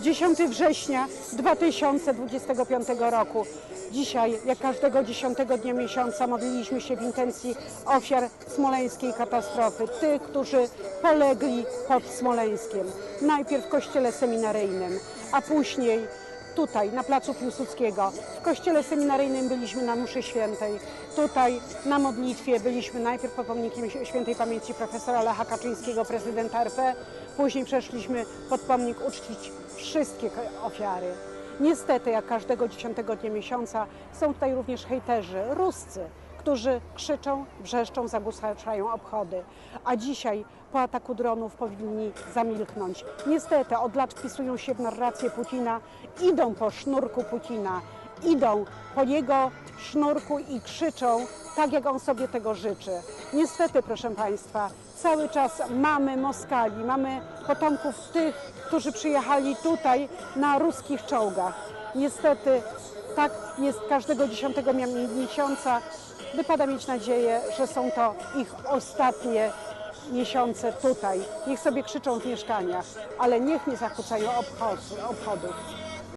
10 września 2025 roku. Dzisiaj, jak każdego 10 dnia miesiąca, modliliśmy się w intencji ofiar smoleńskiej katastrofy, tych, którzy polegli pod Smoleńskiem. Najpierw w kościele seminaryjnym, a później tutaj, na placu Piłsudskiego. W kościele seminaryjnym byliśmy na mszy świętej. Tutaj na modlitwie byliśmy najpierw pod pomnikiem świętej pamięci profesora Lecha Kaczyńskiego, prezydenta RP. Później przeszliśmy pod pomnik uczcić wszystkie ofiary. Niestety, jak każdego dziesiątego dnia miesiąca, są tutaj również hejterzy, ruscy, którzy krzyczą, wrzeszczą, zagłuszają obchody. A dzisiaj po ataku dronów powinni zamilknąć. Niestety od lat wpisują się w narrację Putina, idą po sznurku Putina, idą po jego sznurku i krzyczą tak, jak on sobie tego życzy. Niestety, proszę Państwa, cały czas mamy Moskali, mamy potomków tych, którzy przyjechali tutaj na ruskich czołgach. Niestety tak jest każdego dziesiątego miesiąca. Wypada mieć nadzieję, że są to ich ostatnie miesiące tutaj. Niech sobie krzyczą w mieszkaniach, ale niech nie zakłócają obchod- obchodów.